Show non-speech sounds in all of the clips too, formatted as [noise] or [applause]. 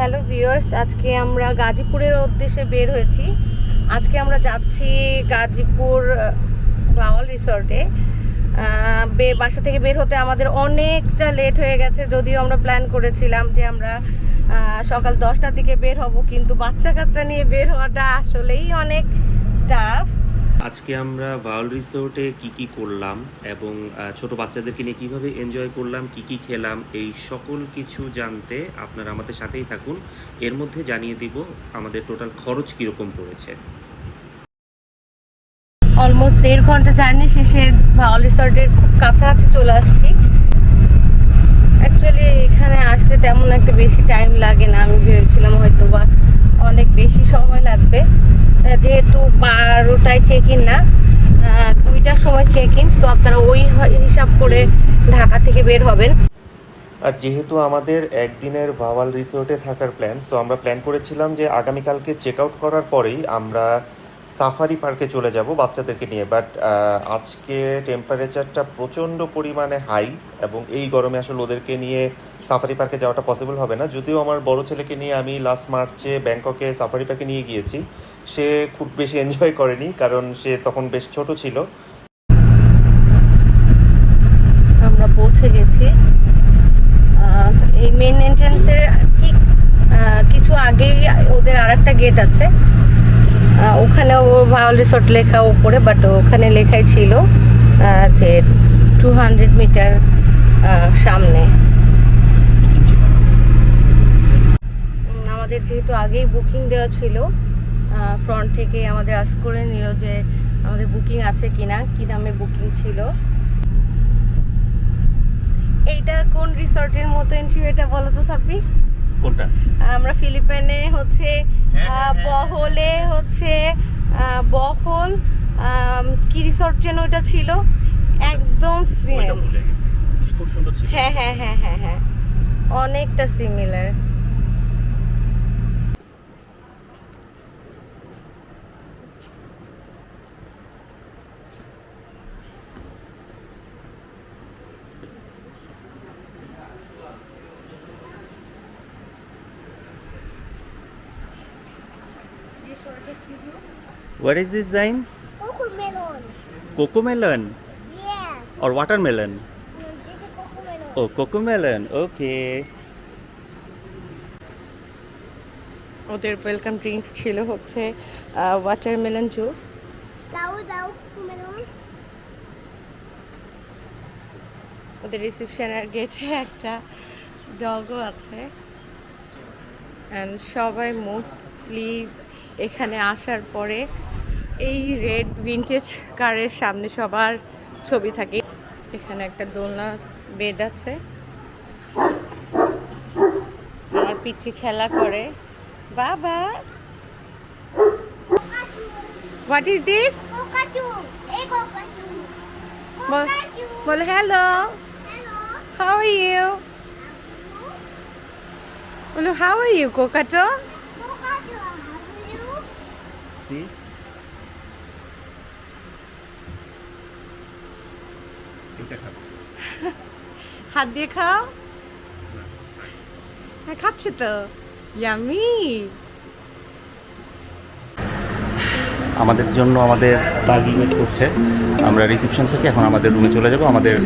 Hello viewers, আজকে আমরা গাজীপুরের উদ্দেশ্যে বের হয়েছি। আজকে আমরা যাচ্ছি গাজীপুর বাওয়াল রিসর্টে বাসা থেকে বের হতে আমাদের অনেকটা লেট হয়ে গেছে, যদিও আমরা প্ল্যান করেছিলাম যে আমরা সকাল দশটার দিকে বের হব, কিন্তু বাচ্চা কাচ্চা নিয়ে বের হওয়াটা আসলেই অনেক টাফ আজকে আমরা ভাউল রিসোর্টে কি কি করলাম এবং ছোট বাচ্চাদেরকে নিয়ে কীভাবে এনজয় করলাম, কি কি খেলাম, এই সকল কিছু জানতে আপনারা আমাদের সাথেই থাকুন। এর মধ্যে জানিয়ে দিব আমাদের টোটাল খরচ কীরকম পড়েছে। অলমোস্ট দেড় ঘণ্টা জার্নি শেষে ভাওয়াল রিসর্টের খুব কাছাকাছি চলে আসছি। অ্যাকচুয়ালি এখানে আসতে তেমন একটা বেশি টাইম লাগে না। আমি ভেবেছিলাম হয়তো বা অনেক বেশি সময় লাগবে। যেহেতু বারোটায় চেক ইন না দুইটার সময় চেক ইন সো আপনারা ওই হিসাব করে ঢাকা থেকে বের হবেন। আর যেহেতু আমাদের একদিনের ভাওয়াল রিসোর্টে থাকার প্ল্যান সো আমরা প্ল্যান করেছিলাম যে আগামীকালকে চেক আউট করার পরেই আমরা সাফারি পার্কে চলে যাব বাচ্চাদেরকে নিয়ে বাট আজকে টেম্পারেচারটা প্রচণ্ড পরিমাণে হাই এবং এই গরমে আসলে ওদেরকে নিয়ে সাফারি পার্কে যাওয়াটা পসিবল হবে না। যদিও আমার বড় ছেলেকে নিয়ে আমি লাস্ট মার্চে ব্যাংককে সাফারি পার্কে নিয়ে গিয়েছি, সে খুব বেশি [laughs] এনজয় করেনি কারণ সে তখন বেশ ছোট ছিল। আমরা পৌঁছে গেছি। এই মেন এন্ট্রান্সের ঠিক কিছু আগেই ওদের আর একটা গেট আছে। ওখানেও ভায়োল রিসোর্ট লেখা উপরে বাট ওখানে লেখাই ছিল যে টু হান্ড্রেড মিটার সামনে। আমাদের যেহেতু আগেই বুকিং দেওয়া ছিল ফ্রন্ট থেকে আমাদের আস করে নিল যে আমাদের বুকিং আছে কিনা, কি নামে বুকিং ছিল। এইটা কোন রিসর্টের মতো এন্ট্রি এটা বলো তো সাপি কোনটা? আমরা ফিলিপাইনে হচ্ছে বহলে হচ্ছে বহল কি রিসর্ট যেন ওটা ছিল? একদম সেম খুব সুন্দর ছিল। হ্যাঁ হ্যাঁ হ্যাঁ হ্যাঁ হ্যাঁ। অনেকটা similar What is this, Zain? Cocomelon. Cocomelon Yes. or watermelon? No, this is cocomelon. Oh, cocomelon. Okay. ওদের ওয়েলকাম ড্রিঙ্কস ছিল হচ্ছে ওয়াটারমেলন জুস দাও দাও cocomelon. ওদের রিসেপশনের গেটে একটা ডগও আছে অ্যান্ড সবাই মোস্টলি এখানে আসার পরে এই রেড ভিন্টেজ কারের সামনে সবার ছবি থাকে এখানে একটা দোলনার বেড আছে আমার পিচ্ছি খেলা করে বাবা what is this. Ball. Hello Hello. How are you বলো how are you cockatoo Cockatoo. How are you? See? হাত দিয়ে খাও। হ্যাঁ খাচ্ছে তো। ইয়ামি আমাদের জন্য আমাদের বাগি করছে। আমরা রিসেপশন থেকে এখন আমাদের রুমে চলে যাব। আমাদের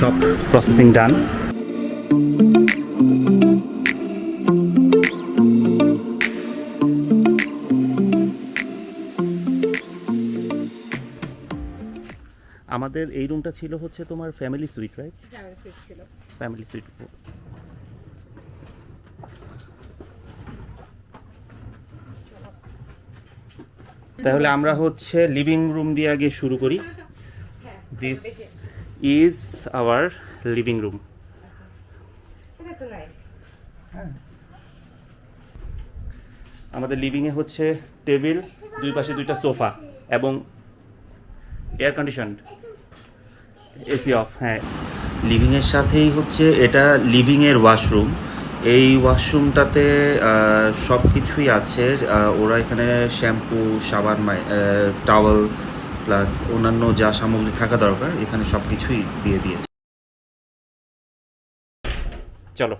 সব প্রসেসিং ডান আমাদের এই রুমটা ছিল হচ্ছে তোমার family suite right family suite তাহলে আমরা হচ্ছে লিভিং রুম দিয়ে আগে শুরু করি। This is our living room আমাদের লিভিংয়ে হচ্ছে টেবিল দুই পাশে দুইটা সোফা এবং এয়ার কন্ডিশন এসি অফ হ্যাঁ। লিভিংয়ের সাথেই হচ্ছে এটা লিভিংয়ের ওয়াশরুম এই ওয়াশরুমটাতে সব কিছুই আছে। ওরা এখানে শ্যাম্পু সাবান মাই টাওয়েল প্লাস অন্যান্য যা সামগ্রী থাকা দরকার এখানে সব কিছুই দিয়ে দিয়েছে। চলো।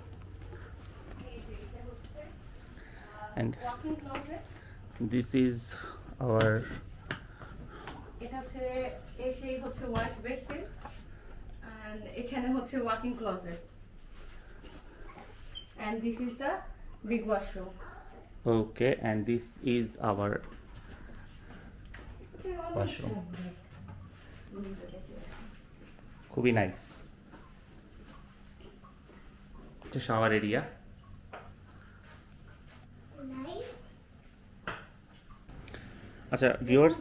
And this is our এটা হচ্ছে এসেই হচ্ছে ওয়াশ বেসিন এন্ড এখানে হচ্ছে walking closet and this is the big washroom okay, and this is our washroom. খুবই নাইস শাওয়ার এরিয়া আচ্ছা ভিউয়ার্স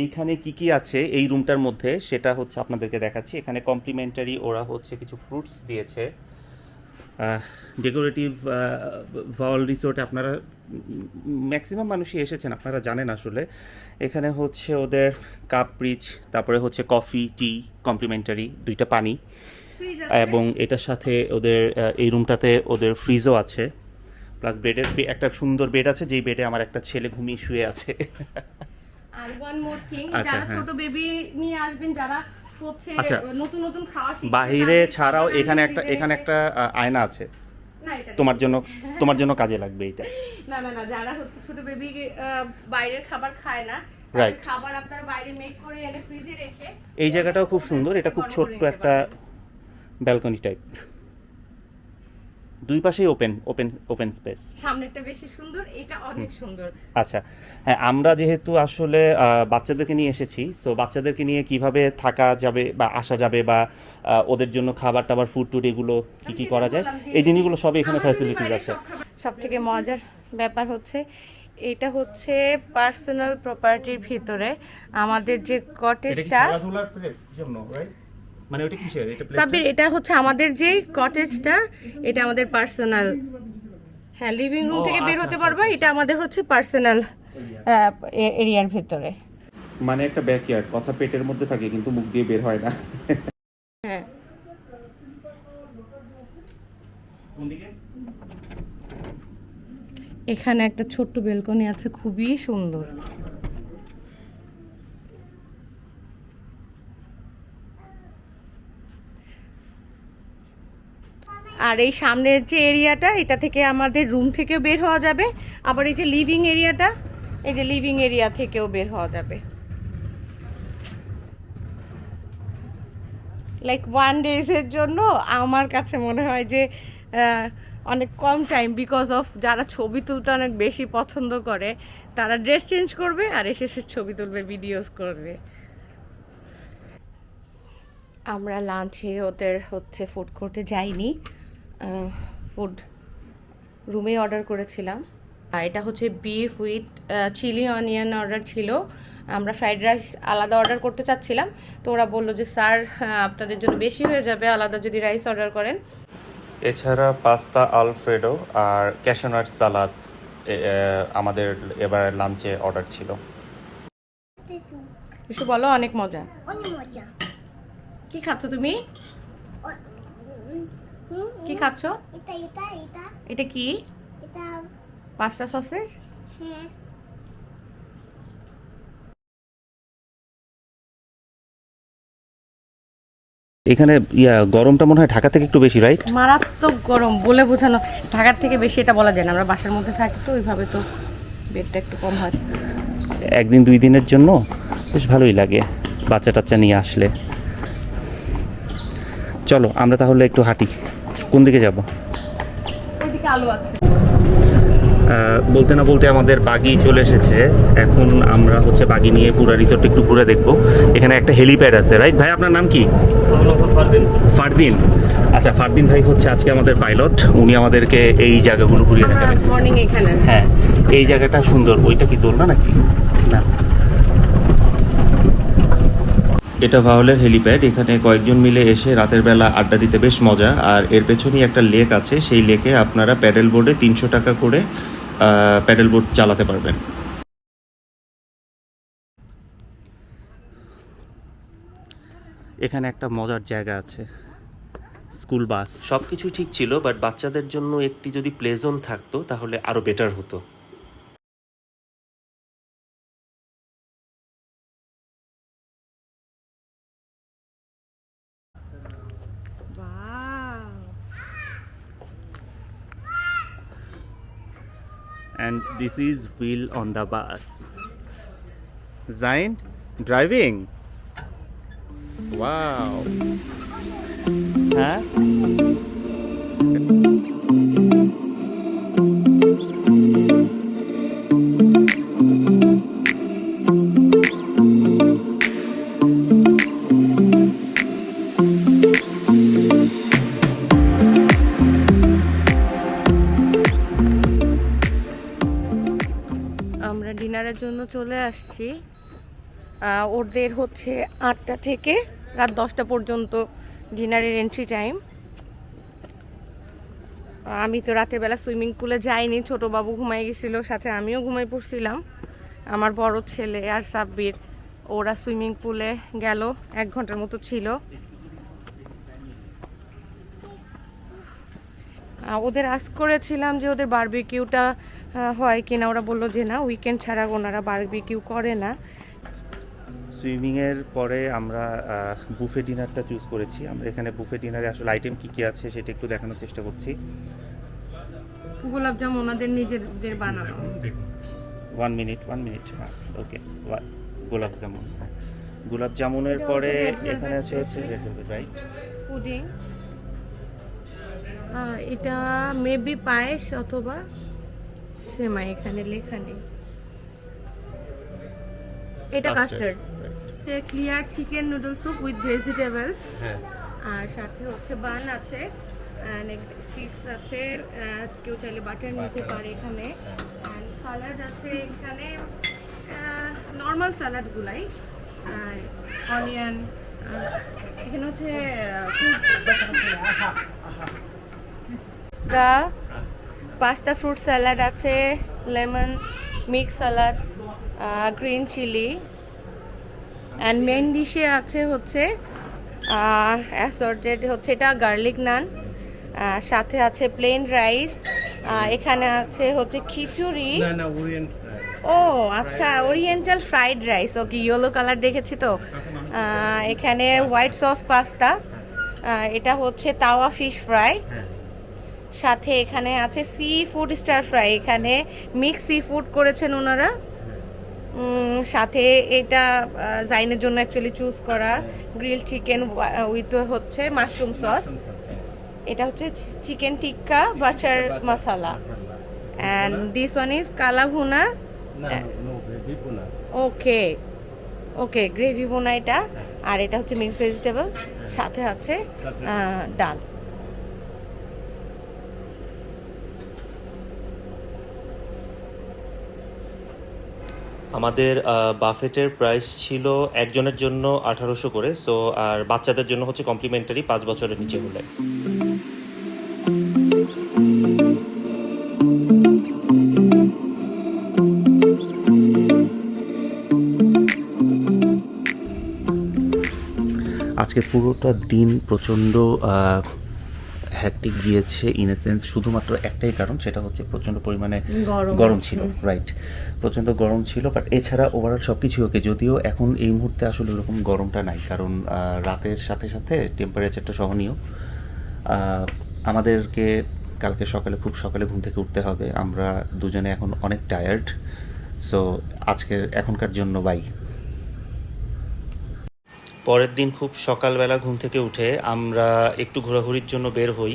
এইখানে কি কি আছে এই রুমটার মধ্যে? সেটা হচ্ছে আপনাদেরকে দেখাচ্ছি। এখানে কমপ্লিমেন্টারি ওরা হচ্ছে কিছু ফ্রুটস দিয়েছে। ডেকোরেটিভ ভল রিসোর্টে আপনারা ম্যাক্সিমাম মানুষই এসেছেন আপনারা জানেন আসলে। এখানে হচ্ছে ওদের কাপ রিচ তারপরে হচ্ছে কফি টি কমপ্লিমেন্টারি দুইটা পানি। এবং এটার সাথে ওদের এই রুমটাতে ওদের ফ্রিজও আছে। প্লাস বেডের একটা সুন্দর বেড আছে যেই বেডে আমার একটা ছেলে ঘুমিয়ে শুয়ে আছে আর ওয়ান মোর থিং যারা হ্যাঁ। ছোট বেবি নিয়ে আসবেন যারা আচ্ছা। নতুন নতুন খাওয়া বাহিরে ছাড়াও এখানে একটা এখানে একটা আয়না আছে তোমার জন্য [laughs] তোমার জন্য কাজে লাগবে এটা না না না যারা হচ্ছে ছোট বেবি বাইরের খাবার খায় না. তাদের খাবার আপনারা বাইরে মেক করে এনে ফ্রিজে রেখে এই জায়গাটাও খুব সুন্দর এটা খুব ছোট্ট একটা ব্যালকনি টাইপ দুই পাশেই ওপেন ওপেন ওপেন স্পেস সামনেরটা বেশি সুন্দর এটা অনেক সুন্দর। আচ্ছা হ্যাঁ আমরা যেহেতু আসলে বাচ্চাদেরকে নিয়ে এসেছি সো বাচ্চাদেরকে নিয়ে কীভাবে থাকা যাবে বা আসা যাবে বা ওদের জন্য খাবার টাবার ফুড টুড এগুলো কি কি করা যায় এই জিনিসগুলো সবই এখানে ফ্যাসিলিটিস আছে। সব থেকে মজার ব্যাপার হচ্ছে এটা হচ্ছে পার্সোনাল প্রপার্টির ভিতরে আমাদের যে কটেজটা মানে ওটা কিসের? এটা সাব্বির এটা হচ্ছে আমাদের যে কটেজটা এটা আমাদের পার্সোনাল হ্যাঁ লিভিং রুম থেকে বের হতে পারবা এটা আমাদের হচ্ছে পার্সোনাল এরিয়ার ভিতরে। মানে একটা ব্যাকইয়ার্ড কথা পেটের মধ্যে থাকে কিন্তু মুখ দিয়ে বের হয় না। হ্যাঁ। এখানে একটা ছোট্ট বেলকনি আছে খুবই সুন্দর। আর এই সামনের যে এরিয়াটা, এটা থেকে আমাদের রুম থেকেও বের হওয়া যাবে। আবার এই যে লিভিং এরিয়াটা এই যে লিভিং এরিয়া থেকেও বের হওয়া যাবে। লাইক ওয়ান ডেজের জন্য আমার কাছে মনে হয় যে অনেক কম টাইম বিকজ অফ যারা ছবি তুলতে অনেক বেশি পছন্দ করে, তারা ড্রেস চেঞ্জ করবে আর এসে এসে ছবি তুলবে ভিডিওস করবে। আমরা লাঞ্চে ওদের হচ্ছে ফুড কোর্টে যাইনি। ফুড রুমে অর্ডার করেছিলাম। আর এটা হচ্ছে beef with chilli onion order ছিল। আমরা ফ্রাইড রাইস আলাদা অর্ডার করতে চাচ্ছিলাম। তো ওরা বলল যে স্যার আপনাদের জন্য বেশি হয়ে যাবে আলাদা যদি রাইস অর্ডার করেন। এছাড়া পাস্তা আলফ্রেডো আর ক্যাশনাট সালাদ আমাদের এবার লাঞ্চে অর্ডার ছিল। কিছু বলো অনেক মজা। Oni moja. কি খাচ্ছ তুমি? কি. খাচ্ছ Ita, ita, ita. এটা কি Ita. Pasta sausage Heh. এখানে ইয়া গরমটা মনে হয় ঢাকা থেকে একটু বেশি রাইট মারাত্মক গরম বলে বোঝানো ঢাকার থেকে বেশি এটা বলা যায় না আমরা বাসার মধ্যে থাকি তো ওইভাবে তো বেডটা একটু কম হয় একদিন দুই দিনের জন্য বেশ ভালোই লাগে বাচ্চা টাচ্চা নিয়ে আসলে চলো আমরা তাহলে একটু হাঁটি কোন দিকে যাব? ওইদিকে আলো আছে। বলতে না বলতে আমাদের বাগি চলে এসেছে। এখন আমরা হচ্ছে বাগি নিয়ে পুরো রিসোর্ট একটু ঘুরে দেখব। এখানে একটা হেলিপ্যাড আছে রাইট ভাই আপনার নাম কি? ফারদিন। আচ্ছা ফারদিন ভাই হচ্ছে আজকে আমাদের পাইলট উনি আমাদেরকে এই জায়গাগুলো ঘুরিয়ে দেখাবেন। হ্যাঁ এই জায়গাটা সুন্দর। ওইটা কি দোলনা নাকি? না। এটা ভাওলের হেলিপ্যাড। এখানে কয়েকজন মিলে এসে রাতের বেলা আড্ডা দিতে বেশ মজা। আর এর পেছনেই একটা লেক আছে। সেই লেকে আপনারা প্যাডেল বোর্ডে তিনশো টাকা করে প্যাডেল বোর্ড চালাতে পারবেন। এখানে একটা মজার জায়গা আছে। School bus. সব কিছু ঠিক ছিল, বাট বাচ্চাদের জন্য একটি যদি প্লে জোন থাকতো, তাহলে আরও বেটার হতো। And this is wheel on the bus. Zain, driving. Wow. Huh? চলে আসছি। ওদের হচ্ছে আটটা থেকে রাত দশটা পর্যন্ত ডিনারের এন্ট্রি টাইম আমি তো রাতের বেলা সুইমিং পুলে যাইনি, ছোট বাবু ঘুমাই গেছিল, সাথে আমিও ঘুমাই পড়ছিলাম। আমার বড় ছেলে আর সাব্বির, ওরা সুইমিং পুলে গেল, এক ঘণ্টার মতো ছিল। ওদের আস করেছিলাম যে ওদের বারবিকিউটা হয় কিনা। ওরা বলল যে না উইকেন্ড ছাড়া ওনারা বারবিকিউ করে না। সুইমিংয়ের পরে আমরা বুফে ডিনারটা চুজ করেছি। আমরা এখানে বুফে ডিনারে আসলে আইটেম কী কী আছে সেটা একটু দেখানোর চেষ্টা করছি। গোলাপজাম ওনাদের নিজেদের বানানো। ওয়ান মিনিট ওয়ান মিনিট হ্যাঁ ওকে গোলাপ জামুন হ্যাঁ। গোলাপ জামুনের পরে এখানে আছে হচ্ছে রেড ভেলভেট রাইট পুডিং এটা মেবি পায়েস অথবা সেমাই এখানে লেখা নেই। এটা custard clear chicken noodle soup with vegetables হ্যাঁ। আর সাথে হচ্ছে বান আছে স্টিক্স আছে কেউ চাইলে বাটার নিতে পারে এখানে। সালাড আছে এখানে নর্মাল সালাডগুলাই অনিয়ন এখানে হচ্ছে পাস্তা পাস্তা ফ্রুট স্যালাড আছে lemon mix salad green chilli and main ডিশে আছে হচ্ছে অ্যাসর্টেড হচ্ছে এটা গার্লিক নান সাথে আছে প্লেন রাইস এখানে আছে হচ্ছে খিচুড়ি। ও আচ্ছা oriental fried rice okay yellow colour দেখেছি তো। এখানে হোয়াইট সস পাস্তা এটা হচ্ছে তাওয়া ফিশ ফ্রাই সাথে এখানে আছে সি ফুড স্টার ফ্রাই এখানে মিক্স সি ফুড করেছেন ওনারা। সাথে এটা জাইনের জন্য অ্যাকচুয়ালি চুজ করা গ্রিল চিকেন উইথ হচ্ছে মাশরুম সস এটা হচ্ছে chicken tikka butter masala and this one is kala bhuna okay okay gravy বোনা এটা। আর এটা হচ্ছে মিক্সড ভেজিটেবল সাথে আছে ডাল। আমাদের বাফেটের প্রাইস ছিল একজনের জন্য আঠারোশো করে সো আর বাচ্চাদের জন্য হচ্ছে কমপ্লিমেন্টারি পাঁচ বছরের নিচে হলে। আজকে পুরোটা দিন প্রচণ্ড হ্যাকটিক গিয়েছে ইন এ সেন্স শুধুমাত্র একটাই কারণ সেটা হচ্ছে প্রচণ্ড পরিমাণে গরম। ছিল রাইট প্রচণ্ড গরম ছিল বাট এছাড়া ওভারঅল সব কিছু ওকে যদিও এখন এই মুহূর্তে আসলে ওরকম গরমটা নাই কারণ রাতের সাথে সাথে টেম্পারেচারটা সহনীয় আমাদেরকে কালকে সকালে খুব সকালে ঘুম থেকে উঠতে হবে আমরা দুজনে এখন অনেক টায়ার্ড সো আজকে এখনকার জন্য বাই পরের দিন খুব সকালবেলা ঘুম থেকে উঠে আমরা একটু ঘোরাঘুরির জন্য বের হই।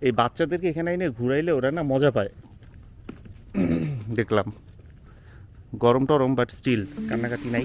এই বাচ্চাদেরকে এখানে এনে ঘুরাইলে ওরা না মজা পায়। [clears throat] দেখলাম। গরম টরম বাট স্টিল কান্নাকাটি নাই।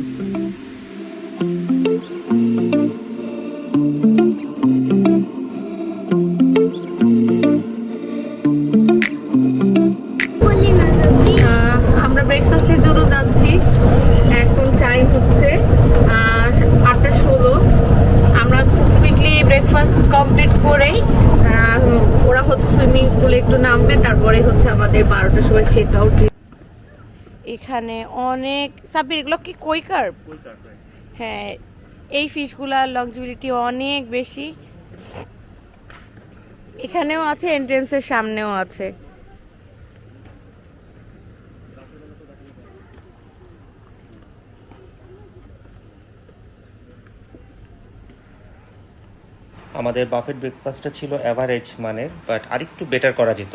এখানে অনেক সাব্বির এগুলো কি কই কার্প হ্যাঁ এই ফিশগুলার লংজিবিলিটি অনেক বেশি। এখানেও আছে এন্ট্রেন্সের সামনেও আছে। আমাদের বাফেট ব্রেকফাস্টটা ছিল অ্যাভারেজ মানে বাট আরেকটু বেটার করা যেত।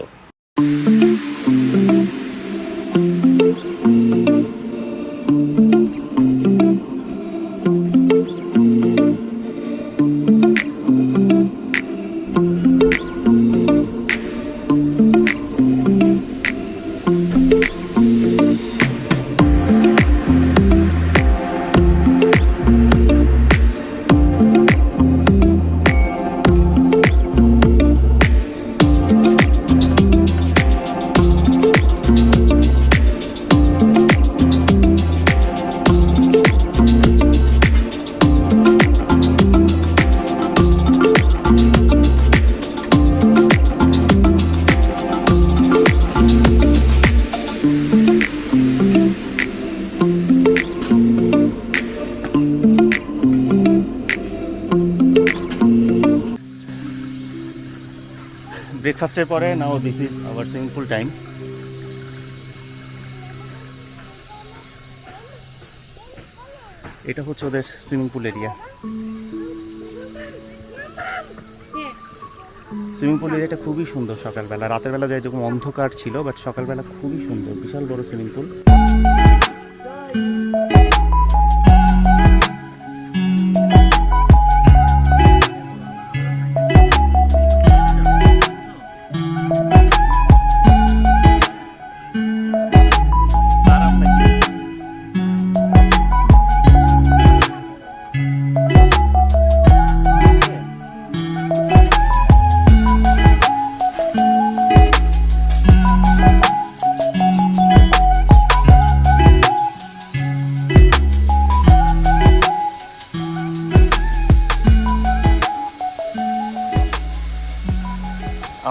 ব্রেকফাস্টের পরে now this is our swimming pool time এটা হচ্ছে ওদের swimming pool area swimming pool এরিয়াটা খুবই সুন্দর সকালবেলা। রাতের বেলা যাই যখন অন্ধকার ছিল বাট সকালবেলা খুবই সুন্দর, বিশাল বড় সুইমিং পুল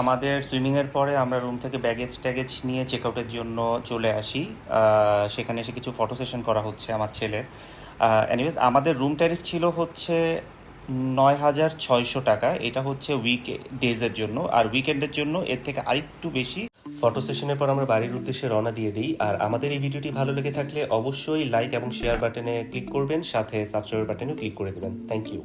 আমাদের সুইমিংয়ের পরে আমরা রুম থেকে ব্যাগেজ ট্যাগেজ নিয়ে চেক আউটের জন্য চলে আসি। সেখানে এসে কিছু ফটো সেশন করা হচ্ছে আমার ছেলের। এনিওয়েজ আমাদের রুম ট্যারিফ ছিল হচ্ছে নয় হাজার ছয়শো টাকা। এটা হচ্ছে উইক ডেজের জন্য। আর উইকেন্ডের জন্য এর থেকে আরেকটু বেশি ফটো সেশনের পর আমরা বাড়ির উদ্দেশ্যে রওনা দিয়ে দিই। আর আমাদের এই ভিডিওটি ভালো লেগে থাকলে অবশ্যই লাইক এবং শেয়ার বাটনে ক্লিক করবেন, সাথে সাবস্ক্রাইব বাটনেও ক্লিক করে দেবেন। Thank you